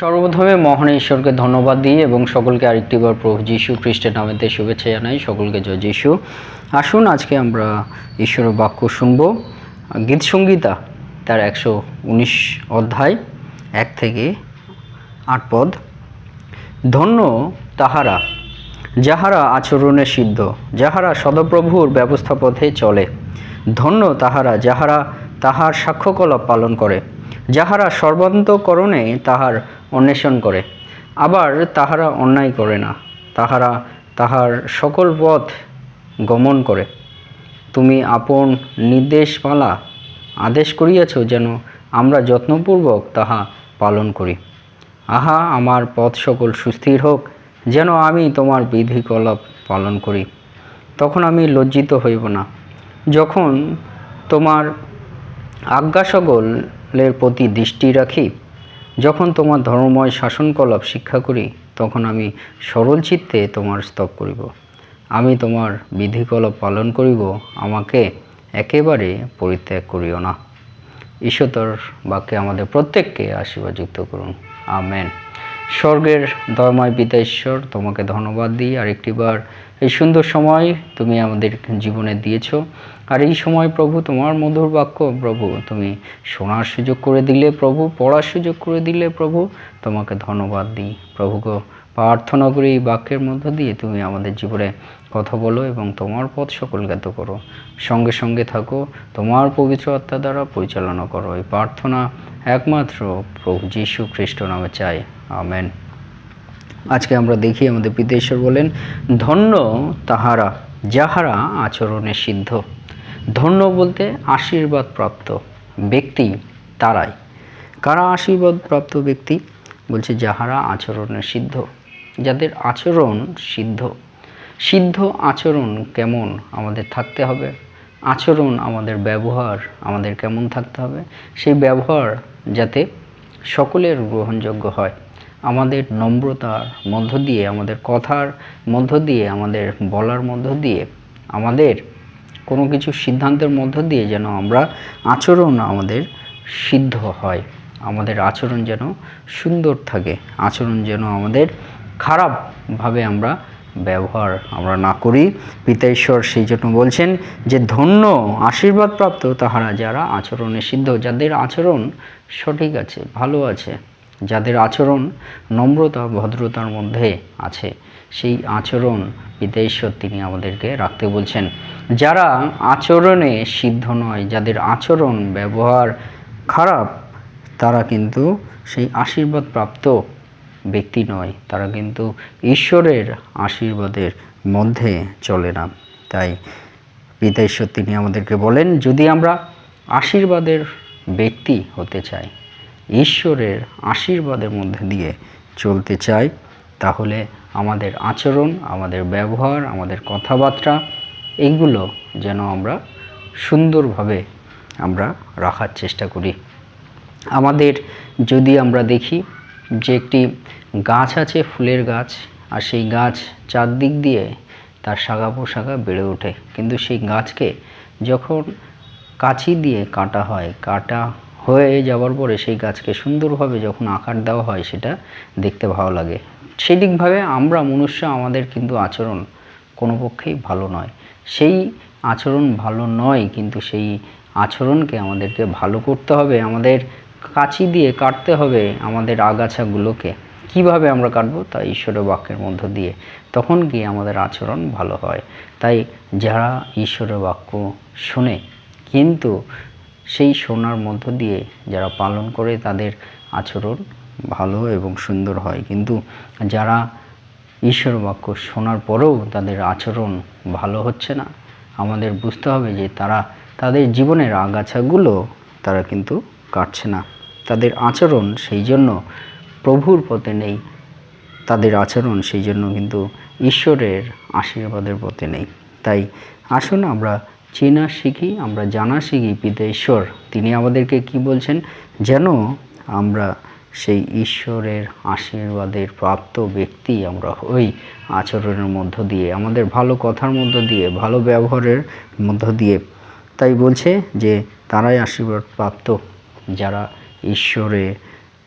সর্বপ্রথমে মহান ঈশ্বরকে ধন্যবাদ দিই এবং সকলকে আরেকটিবার প্রভু যীশু খ্রিস্টের নামেতে শুভেচ্ছা জানাই। সকলকে জয় যীশু। আসুন আজকে আমরা ঈশ্বরের বাক্য শুনব। গীত সঙ্গীতা তার একশো উনিশ অধ্যায় এক থেকে আট পদ। ধন্য তাহারা যাহারা আচরণে সিদ্ধ, যাহারা সদপ্রভুর ব্যবস্থাপথে চলে। ধন্য তাহারা যাহারা তাহার সাক্ষ্যকলাপ পালন করে। যাহারা সর্বান্তকরণে তাহার অন্বেষণ করে, আবার তাহারা অন্যায় করে না। তাহারা তাহার সকল পথ গমন করে। তুমি আপন নির্দেশমালা আদেশ করিয়াছ যেন আমরা যত্নপূর্বক তাহা পালন করি। আহা, আমার পথ সকল সুস্থির হোক, যেন আমি তোমার বিধিকলাপ পালন করি। তখন আমি লজ্জিত হইব না। যখন তোমার আজ্ঞা সকলের প্রতি দৃষ্টি রাখি। যখন তোমার ধর্মময় শাসনকলাপ শিক্ষা করি, তখন আমি সরল চিত্তে তোমার স্তব করিব। আমি তোমার বিধিকলাপ পালন করিব, আমাকে একেবারে পরিত্যাগ করিও না। ঈশ্বর বাক্যে আমাদের প্রত্যেককে আশীর্বাদযুক্ত করুন। আমেন। স্বর্গের দয়ময় পিতা ঈশ্বর, তোমাকে ধন্যবাদ দিই। আরেকটিবার এই সুন্দর সময় তুমি আমাদের জীবনে দিয়েছ। আর এই সময় প্রভু তোমার মধুর বাক্য, প্রভু তুমি শোনার সুযোগ করে দিলে প্রভু, পড়ার সুযোগ করে দিলে প্রভু, তোমাকে ধন্যবাদ দিই। প্রভুকে প্রার্থনা করি এই বাক্যের মধ্য দিয়ে তুমি আমাদের জীবনে কথা বলো এবং তোমার পথ সকল জ্ঞাত করো। সঙ্গে সঙ্গে থাকো, তোমার পবিত্র আত্মা দ্বারা পরিচালনা করো। এই প্রার্থনা একমাত্র প্রভু যীশু খ্রিস্ট নামে চাই। আমেন। আজকে আমরা দেখি আমাদের পিতেশ্বর বলেন, ধন্য তাহারা যাহারা আচরণে সিদ্ধ। ধন্য বলতে আশীর্বাদ প্রাপ্ত ব্যক্তি তারাই। কারা আশীর্বাদ প্রাপ্ত ব্যক্তি? বলছে যাহারা আচরণে সিদ্ধ। যাদের আচরণ সিদ্ধ। সিদ্ধ আচরণ কেমন আমাদের থাকতে হবে? আচরণ আমাদের ব্যবহার আমাদের কেমন থাকতে হবে? সেই ব্যবহার যাতে সকলের গ্রহণযোগ্য হয়। আমাদের নম্রতার মধ্য দিয়ে, আমাদের কথার মধ্য দিয়ে, আমাদের বলার মধ্য দিয়ে আমাদের কোনো কিছু সিদ্ধান্তের মধ্য দিয়ে যেন আমরা আচরণ আমাদের সিদ্ধ হয়, আমাদের আচরণ যেন সুন্দর থাকে, আচরণ যেন আমাদের খারাপভাবে আমরা ব্যবহার আমরা না করি। পিতা ঈশ্বর সেই জন্য বলছেন যে, ধন্য আশীর্বাদপ্রাপ্ত তাহারা যারা আচরণে সিদ্ধ, যাদের আচরণ সঠিক আছে, ভালো আছে যাদের আচরণ নম্রতা, ভদ্রতার মধ্যে আছে, সেই আচরণ ঈশ্বর তিনি আমাদেরকে রাখতে বলছেন। যারা আচরণে সিদ্ধ নয়, যাদের আচরণ ব্যবহার খারাপ, তারা কিন্তু সেই আশীর্বাদ প্রাপ্ত ব্যক্তি নয়। তারা কিন্তু ঈশ্বরের আশীর্বাদের মধ্যে চলে না। তাই পিতা ঈশ্বর তিনি আমাদেরকে বলেন, যদি আমরা আশীর্বাদের ব্যক্তি হতে চাই ঈশ্বরের আশীর্বাদের মধ্যে দিয়ে চলতে চাই, তাহলে আমাদের আচরণ, আমাদের ব্যবহার, আমাদের কথাবার্তা এইগুলো যেন আমরা সুন্দরভাবে আমরা রাখার চেষ্টা করি। আমাদের যদি আমরা দেখি যে একটি গাছ আছে, ফুলের গাছ, আর সেই গাছ চারদিক দিয়ে তার শাখা পোশাখা বেড়ে ওঠে। কিন্তু সেই গাছকে যখন কাছি দিয়ে কাটা হয়, কাটা হয়ে যাওয়ার পরে সেই গাছকে সুন্দরভাবে যখন আকার দেওয়া হয় সেটা দেখতে ভালো লাগে। সেদিকভাবে আমরা মনুষ্য আমাদের কিন্তু আচরণ কোনো পক্ষেই ভালো নয়। সেই আচরণ ভালো নয়, কিন্তু সেই আচরণকে আমাদেরকে ভালো করতে হবে, আমাদের কাঁচি দিয়ে কাটতে হবে আমাদের আগাছাগুলোকে। কীভাবে আমরা কাটবো তা ঈশ্বরের বাক্যের মধ্য দিয়ে। তখন গিয়ে আমাদের আচরণ ভালো হয়। তাই যারা ঈশ্বরের বাক্য শোনে, কিন্তু সেই শোনার মধ্য দিয়ে যারা পালন করে তাদের আচরণ ভালো এবং সুন্দর হয়। কিন্তু যারা ঈশ্বর বাক্য শোনার পরেও তাদের আচরণ ভালো হচ্ছে না, আমাদের বুঝতে হবে যে তারা তাদের জীবনের আগাছাগুলো তারা কিন্তু কাটছে না। তাদের আচরণ সেই জন্য প্রভুর পথে নেই, তাদের আচরণ সেই জন্য কিন্তু ঈশ্বরের আশীর্বাদের পথে নেই। তাই আসুন আমরা চেনা শিখি, আমরা জানা শিখি পিতা ঈশ্বর। তিনি আমাদেরকে কি বলছেন? যেন আমরা সেই ঈশ্বরের আশীর্বাদের প্রাপ্ত ব্যক্তি আমরা হই আচরণের মধ্য দিয়ে, আমাদের ভালো কথার মধ্য দিয়ে, ভালো ব্যবহারের মধ্য দিয়ে। তাই বলছে যে, তারাই আশীর্বাদ প্রাপ্ত। যারা ঈশ্বরে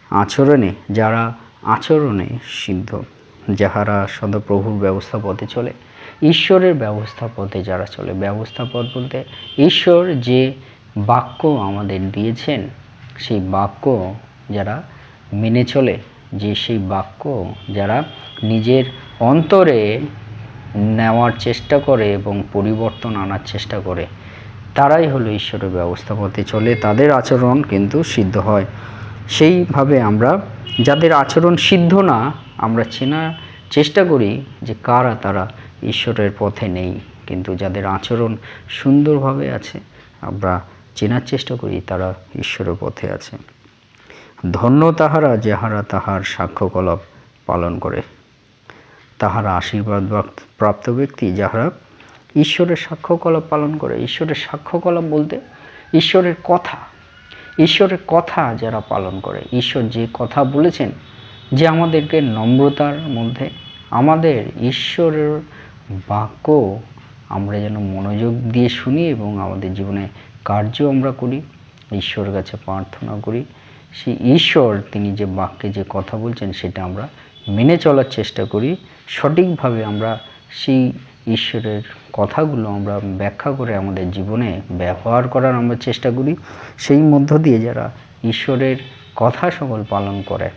আচরণে, যারা আচরণে সিদ্ধ, যাহারা সদপ্রভুর ব্যবস্থা পথে চলে ঈশ্বরের ব্যবস্থা পথে যারা চলে, ব্যবস্থা পথ বলতে ঈশ্বর যে বাক্য আমাদের দিয়েছেন, সেই বাক্য যারা মেনে চলে, যে সেই বাক্য যারা নিজের অন্তরে নেওয়ার চেষ্টা করে এবং পরিবর্তন আনার চেষ্টা করে, তারাই হলো ঈশ্বরের ব্যবস্থা পথে চলে। তাদের আচরণ কিন্তু সিদ্ধ হয়। সেইভাবে আমরা, যাদের আচরণ সিদ্ধ না, আমরা চেনার চেষ্টা করি যে কারা তারা ঈশ্বরের পথে নেই। কিন্তু যাদের আচরণ সুন্দরভাবে আছে, আমরা চেনার চেষ্টা করি তারা ঈশ্বরের পথে আছে। ধন্য তাহারা যাহারা তাহার সাক্ষ্যকলাপ পালন করে। তাহারা আশীর্বাদ প্রাপ্ত- ব্যক্তি যাহারা ঈশ্বরের সাক্ষ্যকলাপ পালন করে। ঈশ্বরের সাক্ষ্যকলাপ বলতে ঈশ্বরের কথা। ঈশ্বরের কথা যারা পালন করে। ঈশ্বর যে কথা বলেছেন, যে আমাদেরকে নম্রতার মধ্যে, আমাদের ঈশ্বরের বাক্য আমরা যেন মনোযোগ দিয়ে শুনি এবং আমাদের জীবনে কার্য আমরা করি, ঈশ্বরের কাছে প্রার্থনা করি। সেই ঈশ্বর, তিনি যে বাক্যে যে কথা বলছেন, সেটা আমরা মেনে চলার চেষ্টা করি। সঠিকভাবে আমরা সেই ঈশ্বরের কথাগুলো আমরা ব্যাখ্যা করে আমাদের জীবনে ব্যবহার করার আমরা চেষ্টা করি। সেই মধ্য দিয়ে যারা ঈশ্বরের কথা সকল পালন করে,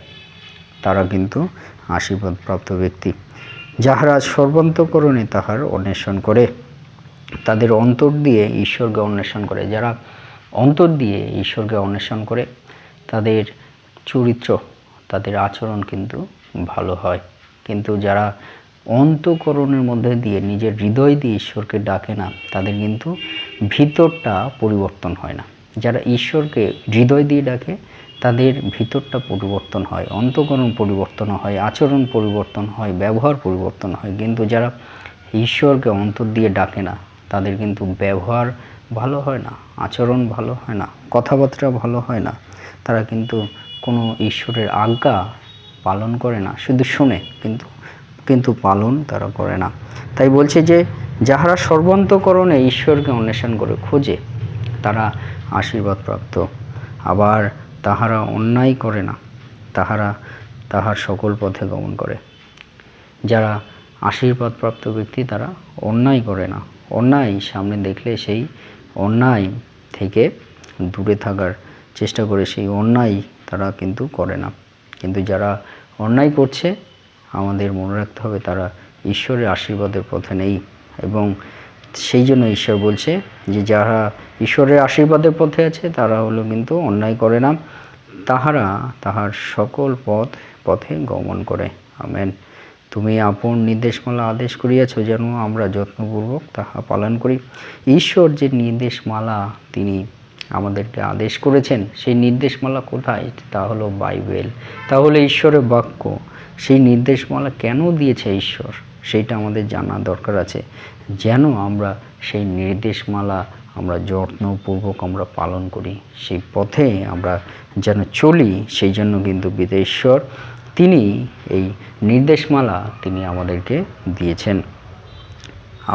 তারা কিন্তু আশীর্বাদপ্রাপ্ত ব্যক্তি। যাহারা সর্বান্তকরণে তাহার অন্বেষণ করে, তাদের অন্তর দিয়ে ঈশ্বরকে অন্বেষণ করে। যারা অন্তর দিয়ে ঈশ্বরকে অন্বেষণ করে, তাদের চরিত্র, তাদের আচরণ কিন্তু ভালো হয়। কিন্তু যারা অন্তকরণের মধ্যে দিয়ে নিজের হৃদয় দিয়ে ঈশ্বরকে ডাকে না, তাদের কিন্তু ভিতরটা পরিবর্তন হয় না। যারা ঈশ্বরকে হৃদয় দিয়ে ডাকে তাদের ভিতরটা পরিবর্তন হয়, অন্তকরণ পরিবর্তন হয়, আচরণ পরিবর্তন হয়, ব্যবহার পরিবর্তন হয়। কিন্তু যারা ঈশ্বরকে অন্তর দিয়ে ডাকে না, তাদের কিন্তু ব্যবহার ভালো হয় না, আচরণ ভালো হয় না, কথাবার্তা ভালো হয় না। তারা কিন্তু কোনো ঈশ্বরের আজ্ঞা পালন করে না, শুধু শোনে কিন্তু কিন্তু পালন তারা করে না। তাই বলছে যে, যাহারা সর্বান্তকরণে ঈশ্বরকে অন্বেষণ করে, খোঁজে, তারা আশীর্বাদপ্রাপ্ত। আবার তাহারা অন্যায় করে না, তাহারা তাহার সকল পথে গমন করে। যারা আশীর্বাদপ্রাপ্ত ব্যক্তি, তারা অন্যায় করে না। অন্যায় সামনে দেখলে সেই অন্যায় থেকে দূরে থাকার চেষ্টা করে, সেই অন্যায় তারা কিন্তু করে না। কিন্তু যারা অন্যায় করছে, আমাদের মনে রাখতে হবে তারা ঈশ্বরের আশীর্বাদের পথে নেই এবং সেই জন্য ঈশ্বর বলছে যে যারা ঈশ্বরের আশীর্বাদের পথে আছে, তারা হলো কিন্তু অন্যায় করে না। তাহারা তাহার সকল পথ, পথে গমন করে। আমেন। তুমি আপন নির্দেশমালা আদেশ করিয়াছ যেন আমরা যত্নপূর্বক তাহা পালন করি। ঈশ্বর যে নির্দেশমালা তিনি আমাদেরকে আদেশ করেছেন, সেই নির্দেশমালা কোথায়? তা হলো বাইবেল। তাহলে ঈশ্বরের বাক্য, সেই নির্দেশমালা কেন দিয়েছে ঈশ্বর? সেইটা আমাদের জানা দরকার আছে। যেন আমরা সেই নির্দেশমালা, আমরা যত্নপূর্বক আমরা পালন করি, সেই পথে আমরা যেন চলি, সেই জন্য কিন্তু বিদেশ্বর তিনি এই নির্দেশমালা তিনি আমাদেরকে দিয়েছেন।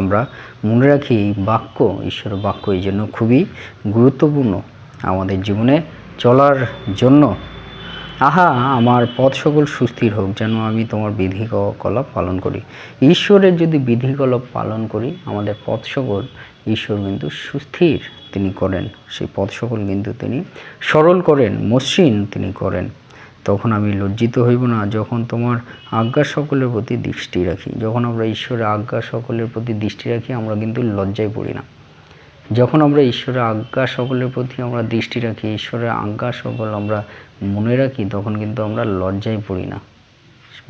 আমরা মনে রাখি বাক্য, ঈশ্বরের বাক্য এই জন্য খুবই গুরুত্বপূর্ণ। আমাদের জীবনে চলার জন্য আহা, আমার পথ সকল সুস্থির হোক যেন আমি তোমার বিধিকলাপ পালন করি। ঈশ্বরের যদি বিধিকলাপ পালন করি, আমাদের পথ সকল ঈশ্বর কিন্তু সুস্থির তিনি করেন। সেই পথ সকল কিন্তু তিনি সরল করেন, মসৃণ তিনি করেন। তখন আমি লজ্জিত হইব না যখন তোমার আজ্ঞা সকলের প্রতি দৃষ্টি রাখি। যখন আমরা ঈশ্বরের আজ্ঞা সকলের প্রতি দৃষ্টি রাখি, আমরা কিন্তু লজ্জায় পড়ি না। যখন আমরা ঈশ্বরের আজ্ঞা সকলের প্রতি আমরা দৃষ্টি রাখি, ঈশ্বরের আজ্ঞা সকল আমরা মনে রাখি, তখন কিন্তু আমরা লজ্জায় পড়ি না।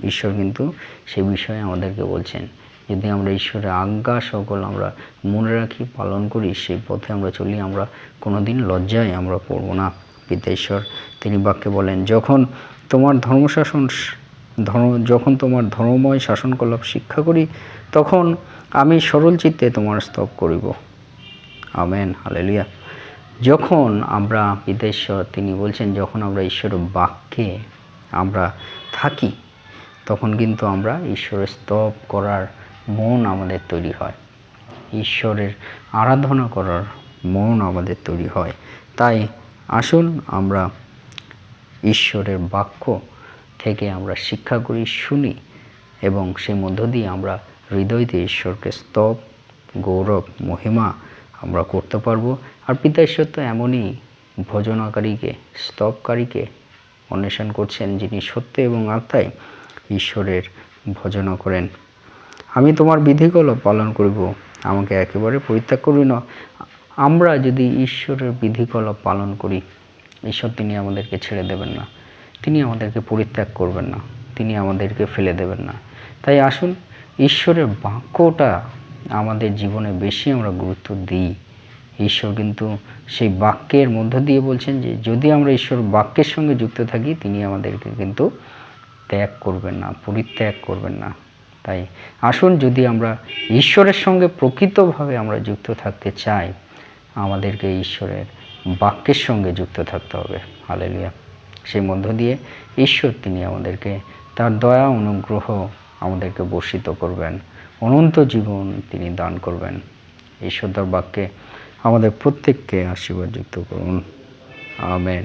ঈশ্বর কিন্তু সে বিষয়ে আমাদেরকে বলছেন, যদি আমরা ঈশ্বরের আজ্ঞা সকল আমরা মনে রাখি, পালন করি, সেই পথে আমরা চলি, আমরা কোনোদিন লজ্জায় আমরা পড়ব না। পিতা ঈশ্বর, তিনি বাক্যে বলেন, যখন তোমার ধর্মশাসন ধর্ম, যখন তোমার ধর্মময় শাসনকলাপ শিক্ষা করি, তখন আমি সরল চিত্তে তোমার স্তব করিব। Amen, hallelujah. যখন আমরা বিদেশ্বর তিনি বলছেন, যখন আমরা ঈশ্বরের বাক্যে আমরা থাকি, তখন কিন্তু আমরা ঈশ্বরের স্তব করার মন আমাদের তৈরি হয়। ঈশ্বরের আরাধনা করার মন আমাদের তৈরি হয়। তাই আসুন আমরা ঈশ্বরের বাক্য থেকে আমরা শিক্ষা করি, শুনি এবং সেই মধ্য দিয়ে আমরা হৃদয়তে ঈশ্বরকে স্তব, গৌরব, মহিমা আমরা করতে পারব। আর পিতা ঈশ্বর তো এমনই ভজনাকারীকে স্তবকারীকে অন্বেষণ করছেন যিনি সত্য এবং আত্মায় ঈশ্বরের ভজনা করেন। আমি তোমার বিধিগুলো পালন করিব, আমাকে একেবারে পরিত্যাগ করি না। আমরা যদি ঈশ্বরের বিধিগুলো পালন করি, ঈশ্বর তিনি আমাদেরকে ছেড়ে দেবেন না, তিনি আমাদেরকে পরিত্যাগ করবেন না, তিনি আমাদেরকে ফেলে দেবেন না। তাই আসুন, ঈশ্বরের বাক্যটা আমাদের জীবনে বেশি আমরা গুরুত্ব দিই। ঈশ্বর কিন্তু সেই বাক্যের মধ্য দিয়ে বলছেন যে, যদি আমরা ঈশ্বর বাক্যের সঙ্গে যুক্ত থাকি, তিনি আমাদেরকে কিন্তু ত্যাগ করবেন না, পরিত্যাগ করবেন না। তাই আসুন যদি আমরা ঈশ্বরের সঙ্গে প্রকৃতভাবে আমরা যুক্ত থাকতে চাই, আমাদেরকে ঈশ্বরের বাক্যের সঙ্গে যুক্ত থাকতে হবে। হালেলুয়া। সেই মধ্য দিয়ে ঈশ্বর তিনি আমাদেরকে তার দয়া, অনুগ্রহ আমাদেরকে বর্ষিত করবেন। অনন্ত জীবন তিনি দান করবেন। তার বাক্যে আমাদের প্রত্যেককে আশীর্বাদযুক্ত করুন। আমেন।